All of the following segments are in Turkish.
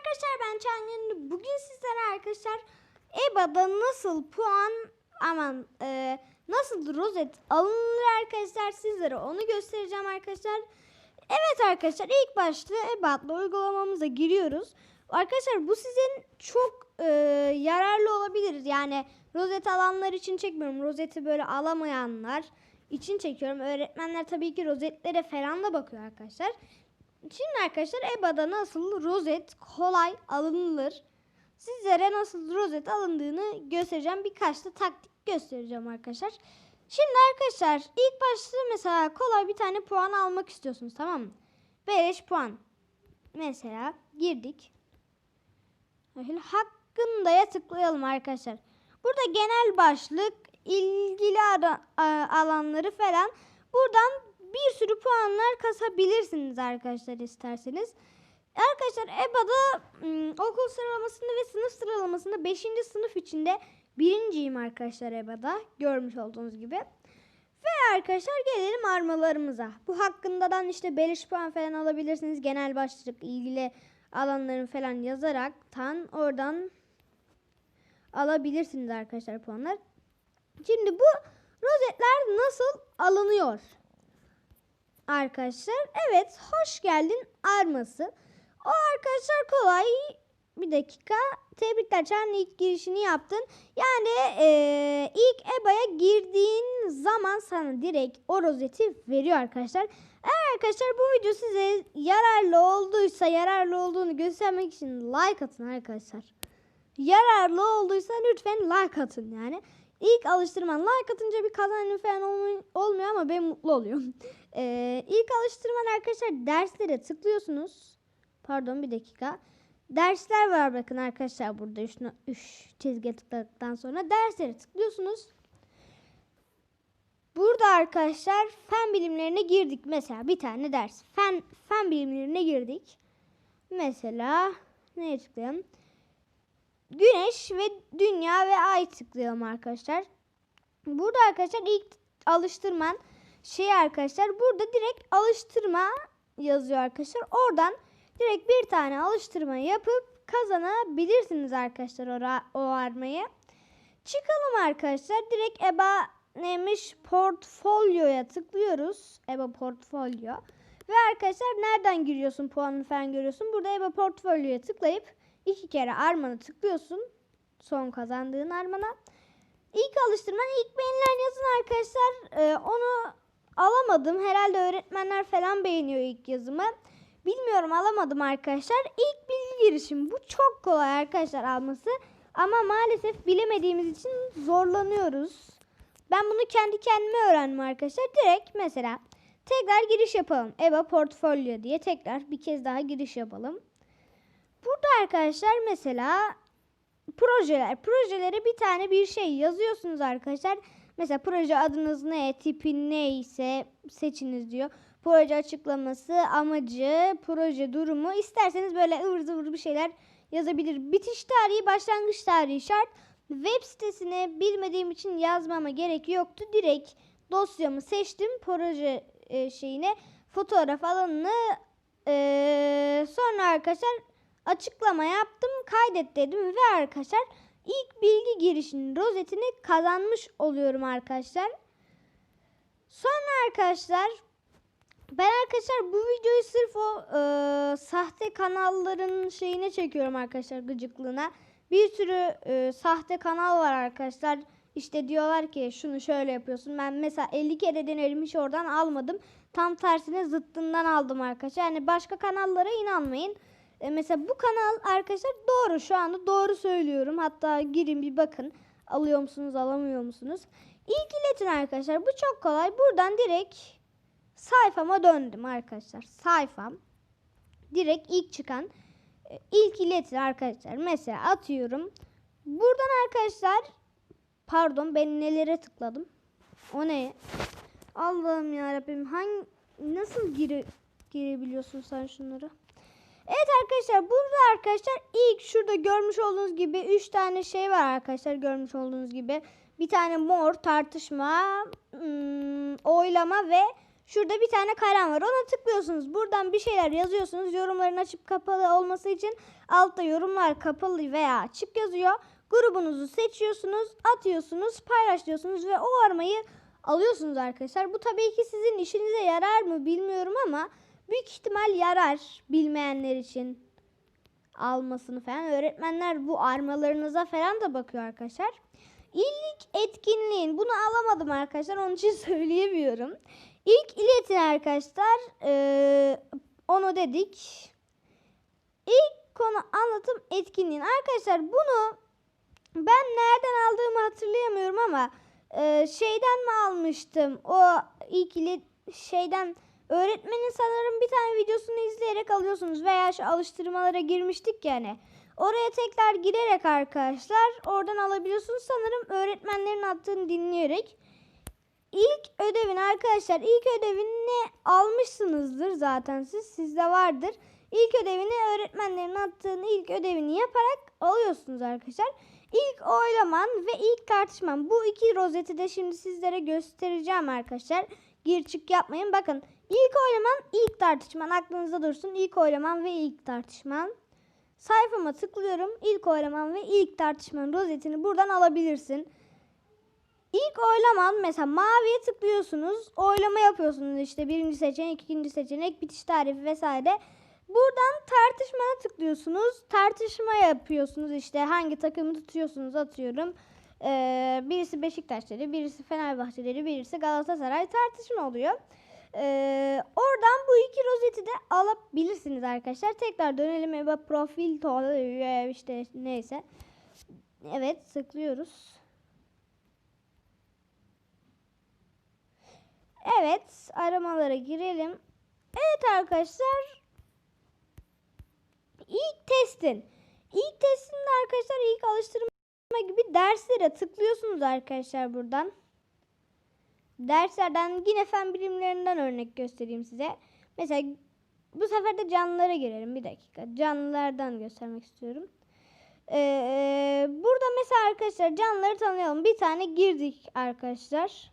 arkadaşlar ben Çangın. Bugün sizlere arkadaşlar EBA'da nasıl puan aman e, nasıl rozet alınır arkadaşlar sizlere onu göstereceğim arkadaşlar. Evet arkadaşlar ilk başta EBA'da uygulamamıza giriyoruz. Arkadaşlar bu sizin çok e, yararlı olabilir. Yani rozet alanlar için çekmiyorum. Rozeti böyle alamayanlar için çekiyorum. Öğretmenler tabii ki rozetlere falan da bakıyor arkadaşlar. Şimdi arkadaşlar EBA'da nasıl rozet kolay alınılır. Sizlere nasıl rozet alındığını göstereceğim. Birkaç da taktik göstereceğim arkadaşlar. Şimdi arkadaşlar ilk başta mesela kolay bir tane puan almak istiyorsunuz tamam mı? 5 puan. Mesela girdik. Şöyle hakkındaya tıklayalım arkadaşlar. Burada genel başlık, ilgili alanları falan buradan bir sürü puanlar kasabilirsiniz arkadaşlar isterseniz. Arkadaşlar EBA'da okul sıralamasında ve sınıf sıralamasında 5. sınıf içinde birinciyim arkadaşlar EBA'da görmüş olduğunuz gibi. Ve arkadaşlar gelelim armalarımıza. Bu hakkındadan işte beliş puan falan alabilirsiniz. Genel başlık ilgili alanların falan yazaraktan oradan alabilirsiniz arkadaşlar puanlar. Şimdi bu rozetler nasıl alınıyor? Arkadaşlar evet hoş geldin arması. O arkadaşlar kolay. Bir dakika. Tebrikler Çağrı'nın ilk girişini yaptın. Yani eee, ilk EBA'ya girdiğin zaman sana direkt o rozeti veriyor arkadaşlar. Eğer arkadaşlar bu video size yararlı olduysa yararlı olduğunu göstermek için like atın arkadaşlar. Yararlı olduysa lütfen like atın yani. İlk alıştırman like atınca bir kazanım falan olmuyor, ama ben mutlu oluyorum. Ee, ilk alıştırman arkadaşlar derslere tıklıyorsunuz. Pardon bir dakika. Dersler var bakın arkadaşlar burada 3 çizgi tıkladıktan sonra derslere tıklıyorsunuz. Burada arkadaşlar fen bilimlerine girdik. Mesela bir tane ders. Fen, fen bilimlerine girdik. Mesela neye tıklayalım? Güneş ve dünya ve ay tıklayalım arkadaşlar. Burada arkadaşlar ilk alıştırman şey arkadaşlar burada direkt alıştırma yazıyor arkadaşlar. Oradan direkt bir tane alıştırma yapıp kazanabilirsiniz arkadaşlar o, o armayı. Çıkalım arkadaşlar. Direkt EBA neymiş portfolyoya tıklıyoruz. EBA portfolyo. Ve arkadaşlar nereden giriyorsun puanını falan görüyorsun. Burada EBA portfolyoya tıklayıp iki kere armanı tıklıyorsun. Son kazandığın armana. İlk alıştırman ilk beğenilen yazın arkadaşlar. Ee, onu alamadım. Herhalde öğretmenler falan beğeniyor ilk yazımı. Bilmiyorum alamadım arkadaşlar. İlk bilgi girişim. Bu çok kolay arkadaşlar alması. Ama maalesef bilemediğimiz için zorlanıyoruz. Ben bunu kendi kendime öğrendim arkadaşlar. Direkt mesela tekrar giriş yapalım. EBA portfolyo diye tekrar bir kez daha giriş yapalım. Burada arkadaşlar mesela projeler. Projelere bir tane bir şey yazıyorsunuz arkadaşlar. Mesela proje adınız ne, tipi neyse seçiniz diyor. Proje açıklaması, amacı, proje durumu. İsterseniz böyle ıvır zıvır bir şeyler yazabilir. Bitiş tarihi, başlangıç tarihi şart. Web sitesine bilmediğim için yazmama gerek yoktu. Direkt dosyamı seçtim. Proje e, şeyine fotoğraf alanını e, sonra arkadaşlar açıklama yaptım. Kaydet dedim ve arkadaşlar ilk bilgi girişinin rozetini kazanmış oluyorum arkadaşlar. Sonra arkadaşlar ben arkadaşlar bu videoyu sırf o e, sahte kanalların şeyine çekiyorum arkadaşlar gıcıklığına. Bir sürü e, sahte kanal var arkadaşlar. İşte diyorlar ki şunu şöyle yapıyorsun. Ben mesela 50 kere denedim hiç oradan almadım. Tam tersine zıttından aldım arkadaşlar. Yani başka kanallara inanmayın. E, mesela bu kanal arkadaşlar doğru şu anda doğru söylüyorum. Hatta girin bir bakın. Alıyor musunuz alamıyor musunuz? İlk iletin arkadaşlar. Bu çok kolay. Buradan direkt sayfama döndüm arkadaşlar. Sayfam. Direkt ilk çıkan e, ilk iletin arkadaşlar. Mesela atıyorum. Buradan arkadaşlar pardon ben nelere tıkladım. O ne? Allah'ım ya Rabbim hangi nasıl gire, girebiliyorsun sen şunları? Evet arkadaşlar burada arkadaşlar ilk şurada görmüş olduğunuz gibi 3 tane şey var arkadaşlar görmüş olduğunuz gibi. Bir tane mor tartışma, hmm, oylama ve Şurada bir tane kalem var. Ona tıklıyorsunuz. Buradan bir şeyler yazıyorsunuz. Yorumların açıp kapalı olması için altta yorumlar kapalı veya açık yazıyor. Grubunuzu seçiyorsunuz, atıyorsunuz, paylaşıyorsunuz ve o armayı alıyorsunuz arkadaşlar. Bu tabii ki sizin işinize yarar mı bilmiyorum ama büyük ihtimal yarar bilmeyenler için almasını falan. Öğretmenler bu armalarınıza falan da bakıyor arkadaşlar. İlk etkinliğin bunu alamadım arkadaşlar onun için söyleyemiyorum. İlk iletin arkadaşlar eee, onu dedik. İlk konu anlatım etkinliğin arkadaşlar bunu ben nereden aldığımı hatırlayamıyorum ama eee, şeyden mi almıştım o ilk ilet şeyden öğretmenin sanırım bir tane videosunu izleyerek alıyorsunuz veya şu alıştırmalara girmiştik yani. Oraya tekrar girerek arkadaşlar oradan alabiliyorsunuz. Sanırım öğretmenlerin attığını dinleyerek. İlk ödevin arkadaşlar ilk ödevini almışsınızdır zaten siz. Sizde vardır. İlk ödevini öğretmenlerin attığını ilk ödevini yaparak alıyorsunuz arkadaşlar. İlk oylaman ve ilk tartışman. Bu iki rozeti de şimdi sizlere göstereceğim arkadaşlar. Gir çık yapmayın. Bakın ilk oylaman ilk tartışman aklınızda dursun. İlk oylaman ve ilk tartışman. Sayfama tıklıyorum. İlk oylaman ve ilk tartışmanın rozetini buradan alabilirsin. İlk oylaman mesela maviye tıklıyorsunuz. Oylama yapıyorsunuz işte birinci seçenek, ikinci seçenek, bitiş tarifi vesaire. Buradan tartışmaya tıklıyorsunuz. Tartışma yapıyorsunuz işte hangi takımı tutuyorsunuz atıyorum. Ee, birisi Beşiktaşları, birisi Fenerbahçeleri, birisi Galatasaray tartışma oluyor. Ee, oradan bu iki rozeti de alabilirsiniz arkadaşlar. Tekrar dönelim eve profil to- işte neyse. Evet tıklıyoruz. Evet aramalara girelim. Evet arkadaşlar. İlk testin. İlk testinde arkadaşlar ilk alıştırma gibi derslere tıklıyorsunuz arkadaşlar buradan. Derslerden yine fen bilimlerinden örnek göstereyim size. Mesela bu sefer de canlılara girelim bir dakika. Canlılardan göstermek istiyorum. Ee, burada mesela arkadaşlar canlıları tanıyalım. Bir tane girdik arkadaşlar.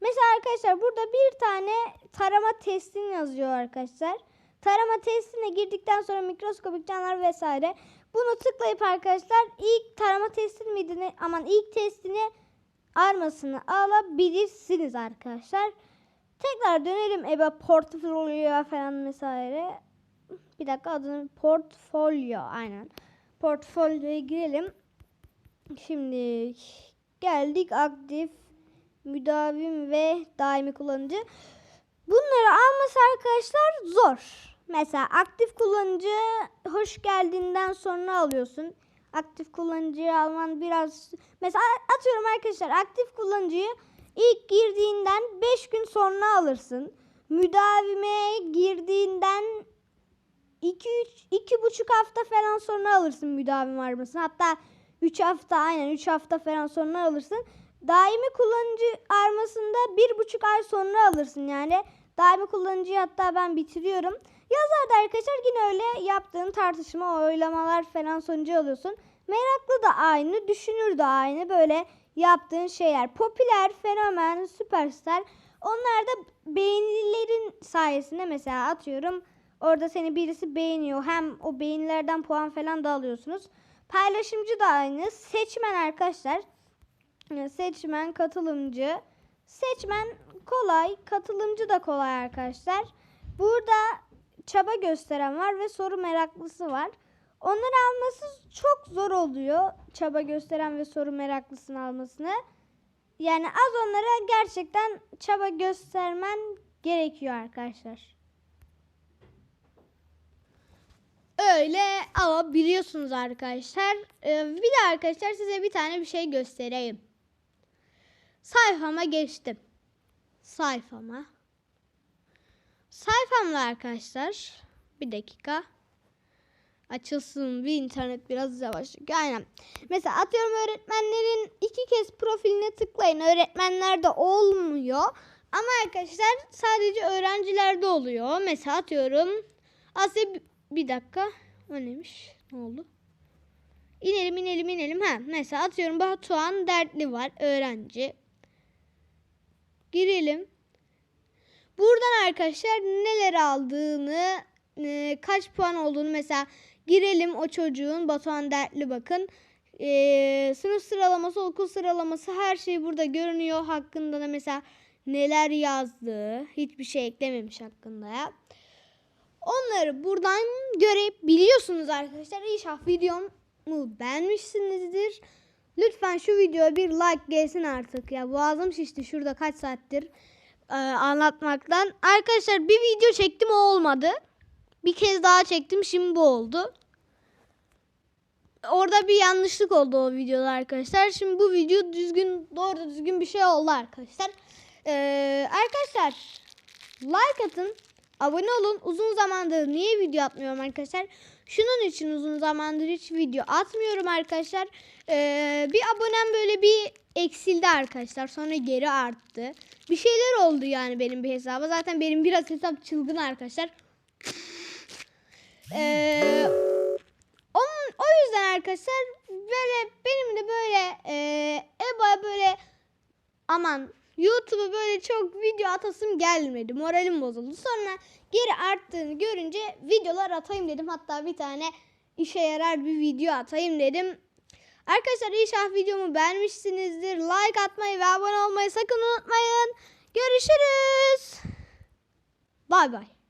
Mesela arkadaşlar burada bir tane tarama testini yazıyor arkadaşlar. Tarama testine girdikten sonra mikroskopik canlılar vesaire. Bunu tıklayıp arkadaşlar ilk tarama testini miydi? Aman ilk testini armasını alabilirsiniz arkadaşlar. Tekrar dönelim ebe portfolyoya falan vesaire. Bir dakika adını portfolyo aynen. Portfolyoya girelim. Şimdi geldik aktif müdavim ve daimi kullanıcı. Bunları alması arkadaşlar zor. Mesela aktif kullanıcı hoş geldiğinden sonra alıyorsun. Aktif kullanıcıyı alman biraz... Mesela atıyorum arkadaşlar aktif kullanıcıyı ilk girdiğinden 5 gün sonra alırsın. Müdavime girdiğinden 2 iki buçuk hafta falan sonra alırsın müdavim armasını. Hatta 3 hafta aynen 3 hafta falan sonra alırsın. Daimi kullanıcı armasında bir buçuk ay sonra alırsın yani. Daimi kullanıcıyı hatta ben bitiriyorum. Yazarda arkadaşlar yine öyle yaptığın tartışma, oylamalar falan sonucu alıyorsun. Meraklı da aynı, düşünür de aynı böyle yaptığın şeyler. Popüler, fenomen, süperstar. Onlar da beğenilerin sayesinde mesela atıyorum orada seni birisi beğeniyor. Hem o beğenilerden puan falan da alıyorsunuz. Paylaşımcı da aynı. Seçmen arkadaşlar. Seçmen, katılımcı. Seçmen kolay, katılımcı da kolay arkadaşlar. Burada çaba gösteren var ve soru meraklısı var. Onları alması çok zor oluyor. Çaba gösteren ve soru meraklısını almasını. Yani az onlara gerçekten çaba göstermen gerekiyor arkadaşlar. Öyle alabiliyorsunuz arkadaşlar. Ee, bir de arkadaşlar size bir tane bir şey göstereyim. Sayfama geçtim. Sayfama. Sayfamda arkadaşlar. Bir dakika. Açılsın bir internet biraz yavaş. Aynen. Mesela atıyorum öğretmenlerin iki kez profiline tıklayın. Öğretmenlerde olmuyor. Ama arkadaşlar sadece öğrencilerde oluyor. Mesela atıyorum. Bir- bir dakika. O neymiş? Ne oldu? İnelim inelim inelim. Ha, mesela atıyorum Batuhan Dertli var. Öğrenci. Girelim. Buradan arkadaşlar neler aldığını, e, kaç puan olduğunu mesela girelim o çocuğun Batuhan Dertli bakın. E, sınıf sıralaması, okul sıralaması her şey burada görünüyor. Hakkında da mesela neler yazdığı, hiçbir şey eklememiş hakkında ya. Onları buradan görebiliyorsunuz arkadaşlar. İnşallah videomu beğenmişsinizdir. Lütfen şu videoya bir like gelsin artık ya. Boğazım şişti şurada kaç saattir e, anlatmaktan. Arkadaşlar bir video çektim o olmadı. Bir kez daha çektim şimdi bu oldu. Orada bir yanlışlık oldu o videoda arkadaşlar. Şimdi bu video düzgün doğru düzgün bir şey oldu arkadaşlar. Ee, arkadaşlar like atın. Abone olun. Uzun zamandır niye video atmıyorum arkadaşlar? Şunun için uzun zamandır hiç video atmıyorum arkadaşlar. Ee, bir abonem böyle bir eksildi arkadaşlar. Sonra geri arttı. Bir şeyler oldu yani benim bir hesaba. Zaten benim biraz hesap çılgın arkadaşlar. Ee, onun, o yüzden arkadaşlar böyle benim de böyle e, EBA böyle aman YouTube'a böyle çok video atasım gelmedi. Moralim bozuldu. Sonra geri arttığını görünce videolar atayım dedim. Hatta bir tane işe yarar bir video atayım dedim. Arkadaşlar inşallah videomu beğenmişsinizdir. Like atmayı ve abone olmayı sakın unutmayın. Görüşürüz. Bay bay.